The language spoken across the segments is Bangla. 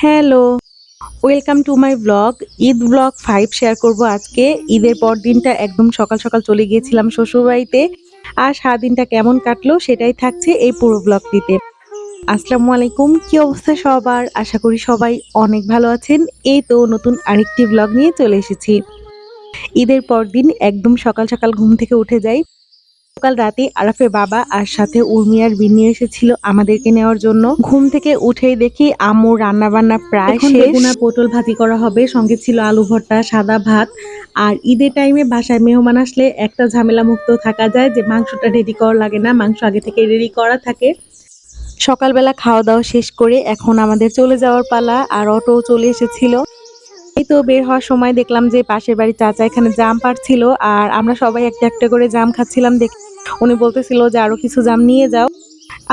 Hello welcome to my vlog Eid vlog five share করব আজকে। ঈদের পর দিনটা একদম সকাল সকাল চলে গিয়েছিলাম শ্বশুরবাড়িতে আর সারাদিনটা কেমন কাটলো সেটাই থাকছে এই পুরো ব্লগটিতে আসসালামু আলাইকুম, কি অবস্থা সবার? আশা করি সবাই অনেক ভালো আছেন। এই তো নতুন আরেকটি ব্লগ নিয়ে চলে এসেছি। ঈদের পর দিন একদম সকাল সকাল ঘুম থেকে উঠে যাই। সকাল রাতে আরাফের বাবা আর সাথে উর্মিয়ার বিন্নি এসেছিল আমাদেরকে নেওয়ার জন্য। ঘুম থেকে উঠেই দেখি আম্মু রান্না বান্না প্রায় এখন শেষ। বেগুন পটল ভাজি করা হবে সঙ্গে ছিল আলু ভর্তা সাদা ভাত। আর ঈদের টাইমে বাসায় মেহমান আসলে একটা ঝামেলা মুক্ত থাকা যায় যে মাংসটা রেডি করা লাগে না মাংস আগে থেকে রেডি করা থাকে। সকালবেলা খাওয়া দাওয়া শেষ করে এখন আমাদের চলে যাওয়ার পালা আর অটো চলে এসেছিল। এই তো বের হওয়ার সময় দেখলাম যে পাশের বাড়ির চাচা এখানে জাম পাড়ছিল আর আমরা সবাই একটা একটা করে জাম খাচ্ছিলাম দেখ উনি বলতেছিল যে আরও কিছু জাম নিয়ে যাও।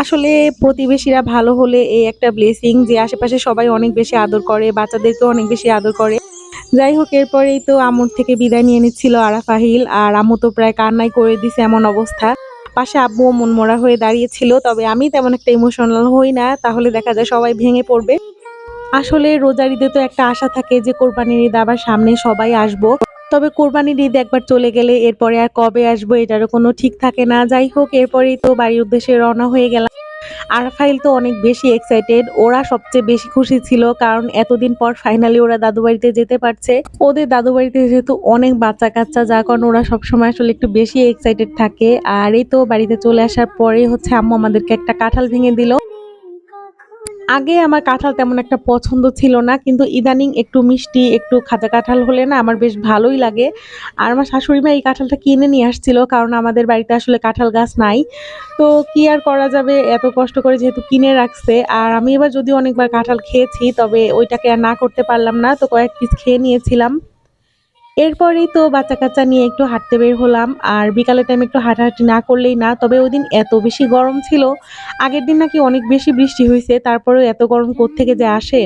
আসলে প্রতিবেশীরা ভালো হলে এই একটা ব্লেসিং যে আশেপাশে সবাই অনেক বেশি আদর করে বাচ্চাদেরকেও অনেক বেশি আদর করে। যাই হোক, এরপরেই তো আমুর থেকে বিদায় নিয়ে নিচ্ছিল আরাফাহিল আর আমু তো প্রায় কান্নাই করে দিছে এমন অবস্থা। পাশে আব্বু আব্বুও মনমরা হয়ে দাঁড়িয়েছিল, তবে আমি তেমন একটা ইমোশনাল হই না। তাহলে দেখা যায় সবাই ভেঙে পড়বে। আসলে রোজার ঈদে তো একটা আশা থাকে যে কোরবানির ঈদ আবার সামনে সবাই আসব। তবে কোরবানির ঈদ একবার চলে গেলে এরপরে আর কবে আসব এটারও কোনো ঠিক থাকে না। যাই হোক, এরপরেই তো বাড়ির উদ্দেশ্যে রওনা হয়ে গেলাম। আরফাইল তো অনেক বেশি এক্সাইটেড ওরা সবচেয়ে বেশি খুশি ছিল কারণ এতদিন পর ফাইনালি ওরা দাদু বাড়িতে যেতে পারছে। ওদের দাদু বাড়িতে যেহেতু অনেক বাচ্চা কাচ্চা, যার কারণ ওরা সবসময় আসলে একটু বেশি এক্সাইটেড থাকে। আর এই তো বাড়িতে চলে আসার পরে হচ্ছে আম্মু আমাদেরকে একটা কাঁঠাল ভেঙে দিল। আগে আমার কাঁঠাল তেমন একটা পছন্দ ছিল না, কিন্তু ইদানিং একটু মিষ্টি, একটু খাজা কাঁঠাল হলে না আমার বেশ ভালোই লাগে। আর আমার শাশুড়ি মা এই কাঁঠালটা কিনে নিয়ে আসছিল, কারণ আমাদের বাড়িতে আসলে কাঁঠাল গাছ নাই। তো কি আর করা যাবে, এত কষ্ট করে যেহেতু কিনে রাখছে। আর আমি এবার যদি অনেকবার কাঁঠাল খেয়েছি, তবে ওইটাকে আর না করতে পারলাম না, তো কয়েক পিস খেয়ে নিয়েছিলাম। এরপরেই তো বাচ্চা কাচ্চা নিয়ে একটু হাঁটতে বের হলাম, আর বিকালের টাইম একটু হাঁটাহাঁটি না করলেই না, তবে ওই দিন এত বেশি গরম ছিল, আগের দিন নাকি অনেক বেশি বৃষ্টি হয়েছে, তারপরেও এত গরম থেকে যে আসে?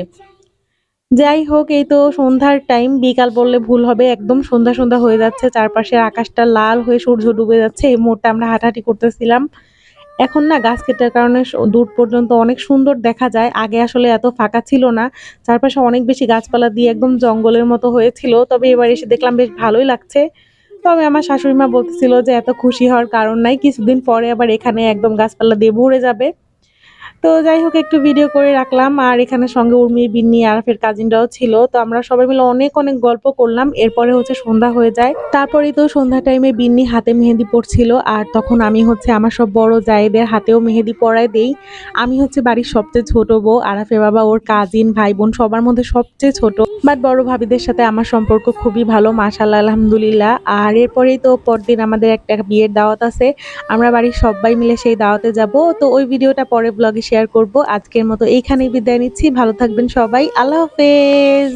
যাই হোক, এই তো সন্ধ্যার টাইম বিকাল বললে ভুল হবে, একদম সন্ধ্যা সন্ধ্যা হয়ে যাচ্ছে চারপাশে আকাশটা লাল হয়ে সূর্য ডুবে যাচ্ছে, এই মুহূর্তে আমরা হাঁটাহাঁটি করতেছিলাম। এখন না গাছ কেটার কারণে দূর পর্যন্ত অনেক সুন্দর দেখা যায়। আগে আসলে এত ফাঁকা ছিল না। চারপাশে অনেক বেশি গাছপালা দিয়ে একদম জঙ্গলের মতো হয়েছিল। তবে এবার এসে দেখলাম বেশ ভালোই লাগছে। তবে আমার শাশুড়ি মা বলতেছিল যে এত খুশি হওয়ার কারণ নাই। কিছুদিন পরে আবার এখানে একদম গাছপালা দিয়ে ভরে যাবে। তো যাই হোক, একটু ভিডিও করে রাখলাম। আর এখানে সঙ্গে উর্মি, বিন্নি, আরাফের কাজিনরাও ছিল। তো আমরা সবাই মিলে অনেক অনেক গল্প করলাম। এরপরে হচ্ছে সন্ধ্যা হয়ে যায়। তারপরে তো সন্ধ্যা টাইমে বিন্নি হাতে মেহেদি পড়ছিল আর তখন আমি হচ্ছে আমার সব বড় জায়েদের হাতেও মেহেদি পরায় দেই। আমি হচ্ছে বাড়ির সবচেয়ে ছোট বউ আরাফে বাবা, ওর কাজিন ভাই, বোন সবার মধ্যে সবচেয়ে ছোট। বাট বড় ভাবিদের সাথে আমার সম্পর্ক খুবই ভালো মাশাল্লাহ আলহামদুলিল্লাহ। আর এরপরেই তো পরদিন আমাদের একটা বিয়ের দাওয়াত আছে, আমরা বাড়ির সবাই মিলে সেই দাওয়াতে যাব। তো ওই ভিডিওটা পরে ব্লগে শেয়ার করব। আজকের মতো এইখানেই বিদায় নিচ্ছি, ভালো থাকবেন সবাই, আল্লাহ হাফেজ।